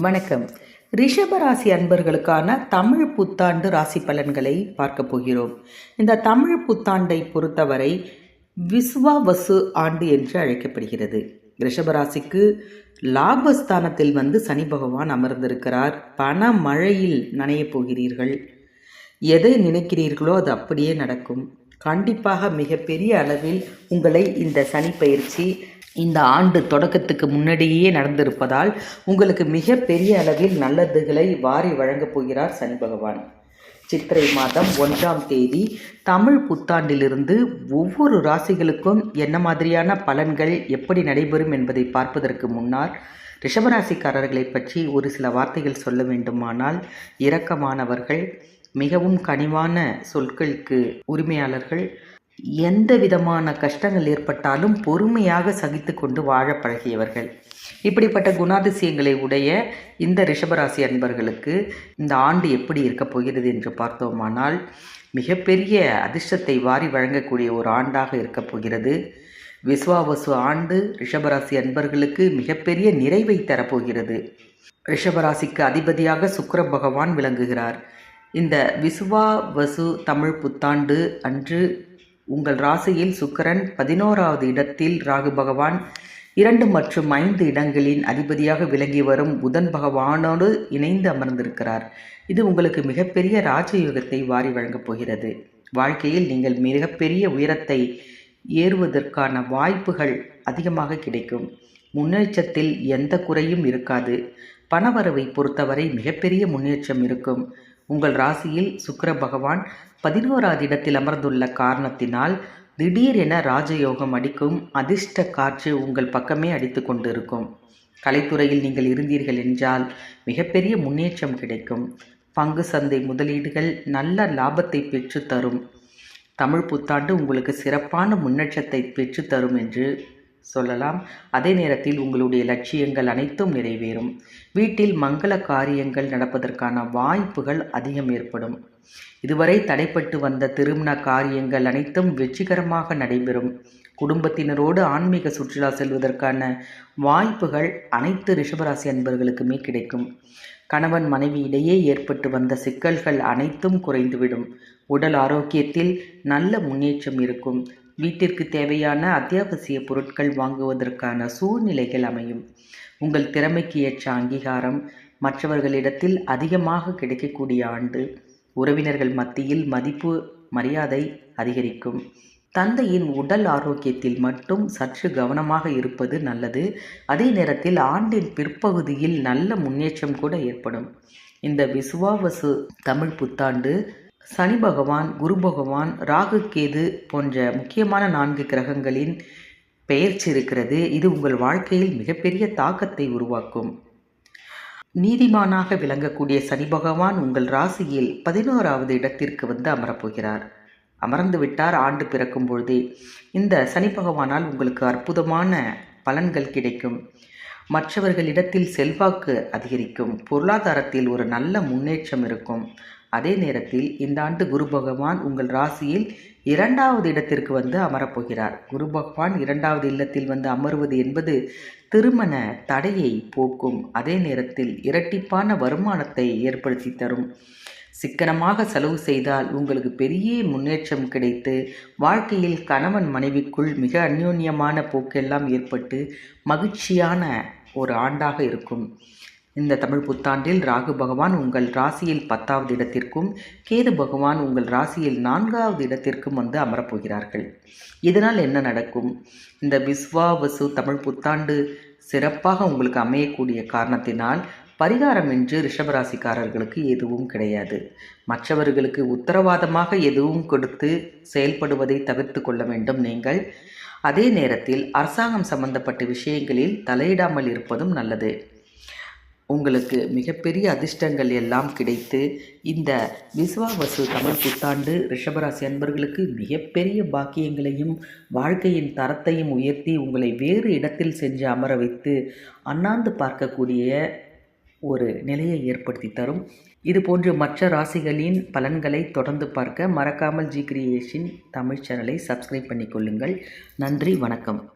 வணக்கம். ரிஷபராசி அன்பர்களுக்கான தமிழ் புத்தாண்டு ராசி பலன்களை பார்க்க போகிறோம். இந்த தமிழ் புத்தாண்டை பொறுத்தவரை விஸ்வாவசு ஆண்டு என்று அழைக்கப்படுகிறது. ரிஷபராசிக்கு லாபஸ்தானத்தில் வந்து சனி பகவான் அமர்ந்திருக்கிறார். பண மழையில் நனையப் போகிறீர்கள். எதை நினைக்கிறீர்களோ அது அப்படியே நடக்கும். கண்டிப்பாக மிகப்பெரிய அளவில் உங்களை இந்த சனி பயிற்சி இந்த ஆண்டு தொடக்கத்துக்கு முன்னாடியே நடந்திருப்பதால் உங்களுக்கு மிகப்பெரிய அளவில் நல்லதுகளை வாரி வழங்கப் போகிறார் சனி பகவான். சித்திரை மாதம் ஒன்றாம் தேதி தமிழ் புத்தாண்டிலிருந்து ஒவ்வொரு ராசிகளுக்கும் என்ன மாதிரியான பலன்கள் எப்படி நடைபெறும் என்பதை பார்ப்பதற்கு முன்னால் ரிஷபராசிக்காரர்களை பற்றி ஒரு சில வார்த்தைகள் சொல்ல வேண்டுமானால் இரக்கமானவர்கள் மிகவும் கனிவான சொற்களுக்கு உரிமையாளர்கள் எந்த விதமான கஷ்டங்கள் ஏற்பட்டாலும் பொறுமையாக சகித்து கொண்டு வாழ பழகியவர்கள். இப்படிப்பட்ட குணாதிசயங்களை உடைய இந்த ரிஷபராசி அன்பர்களுக்கு இந்த ஆண்டு எப்படி இருக்கப் போகிறது என்று பார்த்தோமானால் மிகப்பெரிய அதிர்ஷ்டத்தை வாரி வழங்கக்கூடிய ஒரு ஆண்டாக இருக்கப் போகிறது. விஸ்வாவசு ஆண்டு ரிஷபராசி அன்பர்களுக்கு மிகப்பெரிய நிறைவை தரப்போகிறது. ரிஷபராசிக்கு அதிபதியாக சுக்கர பகவான் விளங்குகிறார். இந்த விசுவாவசு தமிழ் புத்தாண்டு அன்று உங்கள் ராசியில் சுக்கரன் பதினோராவது இடத்தில் ராகு பகவான் இரண்டு மற்றும் ஐந்து இடங்களின் அதிபதியாக விளங்கி வரும் புதன் பகவானோடு இணைந்து அமர்ந்திருக்கிறார். இது உங்களுக்கு மிகப்பெரிய ராஜயோகத்தை வாரி வழங்கப் போகிறது. வாழ்க்கையில் நீங்கள் மிகப்பெரிய உயரத்தை ஏறுவதற்கான வாய்ப்புகள் அதிகமாக கிடைக்கும். முன்னேற்றத்தில் எந்த குறையும் இருக்காது. பணவரவை பொறுத்தவரை மிகப்பெரிய முன்னேற்றம் இருக்கும். உங்கள் ராசியில் சுக்கர பகவான் பதினோராது இடத்தில் அமர்ந்துள்ள காரணத்தினால் திடீரென ராஜயோகம் அடிக்கும் அதிர்ஷ்ட காற்று உங்கள் பக்கமே அடித்து கொண்டிருக்கும். கலைத்துறையில் நீங்கள் இருந்தீர்கள் என்றால் மிகப்பெரிய முன்னேற்றம் கிடைக்கும். பங்கு சந்தை முதலீடுகள் நல்ல லாபத்தை பெற்று தரும். தமிழ் புத்தாண்டு உங்களுக்கு சிறப்பான முன்னேற்றத்தை பெற்று தரும் என்று சொல்லலாம். அதே நேரத்தில் உங்களுடைய லட்சியங்கள் அனைத்தும் நிறைவேறும். வீட்டில் மங்கள காரியங்கள் நடப்பதற்கான வாய்ப்புகள் அதிகம் ஏற்படும். இதுவரை தடைப்பட்டு வந்த திருமண காரியங்கள் அனைத்தும் வெற்றிகரமாக நடைபெறும். குடும்பத்தினரோடு ஆன்மீக சுற்றுலா செல்வதற்கான வாய்ப்புகள் அனைத்து ரிஷபராசி அன்பர்களுக்குமே கிடைக்கும். கணவன் மனைவி இடையே ஏற்பட்டு வந்த சிக்கல்கள் அனைத்தும் குறைந்துவிடும். உடல் ஆரோக்கியத்தில் நல்ல முன்னேற்றம் இருக்கும். வீட்டிற்கு தேவையான அத்தியாவசிய பொருட்கள் வாங்குவதற்கான சூழ்நிலைகள் அமையும். உங்கள் திறமைக்கு ஏற்ற அங்கீகாரம் மற்றவர்களிடத்தில் அதிகமாக கிடைக்கக்கூடிய ஆண்டு உறவினர்கள் மத்தியில் மதிப்பு மரியாதை அதிகரிக்கும். தந்தையின் உடல் ஆரோக்கியத்தில் மட்டும் சற்று கவனமாக இருப்பது நல்லது. அதே நேரத்தில் ஆண்டின் பிற்பகுதியில் நல்ல முன்னேற்றம் கூட ஏற்படும். இந்த விசுவாவசு தமிழ் புத்தாண்டு சனி பகவான் குரு பகவான் ராகு கேது போன்ற முக்கியமான நான்கு கிரகங்களின் பெயர்ச்சி இருக்கிறது. இது உங்கள் வாழ்க்கையில் மிகப்பெரிய தாக்கத்தை உருவாக்கும். நீதிமானாக விளங்கக்கூடிய சனி பகவான் உங்கள் ராசியில் பதினோராவது இடத்திற்கு வந்து அமரப்போகிறார். அமர்ந்து விட்டார் ஆண்டு பிறக்கும் பொழுதே. இந்த சனி பகவானால் உங்களுக்கு அற்புதமான பலன்கள் கிடைக்கும். மற்றவர்களிடத்தில் செல்வாக்கு அதிகரிக்கும். பொருளாதாரத்தில் ஒரு நல்ல முன்னேற்றம் இருக்கும். அதே நேரத்தில் இந்த ஆண்டு குரு பகவான் உங்கள் ராசியில் இரண்டாவது இடத்திற்கு வந்து அமரப்போகிறார். குரு பகவான் இரண்டாவது இல்லத்தில் வந்து அமருவது என்பது திருமண தடையை போக்கும். அதே நேரத்தில் இரட்டிப்பான வருமானத்தை ஏற்படுத்தி தரும். சிக்கனமாக செலவு செய்தால் உங்களுக்கு பெரிய முன்னேற்றம் கிடைத்து வாழ்க்கையில் கணவன் மனைவிக்குள் மிக அந்யோன்யமான போக்கெல்லாம் ஏற்பட்டு மகிழ்ச்சியான ஒரு ஆண்டாக இருக்கும். இந்த தமிழ் புத்தாண்டில் ராகு பகவான் உங்கள் ராசியில் பத்தாவது இடத்திற்கும் கேது பகவான் உங்கள் ராசியில் நான்காவது இடத்திற்கும் வந்து அமரப்போகிறார்கள். இதனால் என்ன நடக்கும்? இந்த விஸ்வா வசு தமிழ் புத்தாண்டு சிறப்பாக உங்களுக்கு அமையக்கூடிய காரணத்தினால் பரிகாரம் என்று ரிஷபராசிக்காரர்களுக்கு எதுவும் கிடையாது. மற்றவர்களுக்கு உத்தரவாதமாக எதுவும் கொடுத்து செயல்படுவதை தவிர்த்து கொள்ள வேண்டும் நீங்கள். அதே நேரத்தில் அரசாங்கம் சம்பந்தப்பட்ட விஷயங்களில் தலையிடாமல் இருப்பதும் நல்லது. உங்களுக்கு மிகப்பெரிய அதிர்ஷ்டங்கள் எல்லாம் கிடைத்து இந்த விஸ்வாவசு தமிழ் புத்தாண்டு ரிஷபராசி அன்பர்களுக்கு மிகப்பெரிய பாக்கியங்களையும் வாழ்க்கையின் தரத்தையும் உயர்த்தி உங்களை வேறு இடத்தில் சென்று அமர வைத்து அண்ணாந்து பார்க்கக்கூடிய ஒரு நிலையை ஏற்படுத்தி தரும். இது போன்று மற்ற ராசிகளின் பலன்களை தொடர்ந்து பார்க்க மறக்காமல் ஜி கிரியேஷன் தமிழ் சேனலை சப்ஸ்கிரைப் பண்ணிக்கொள்ளுங்கள். நன்றி வணக்கம்.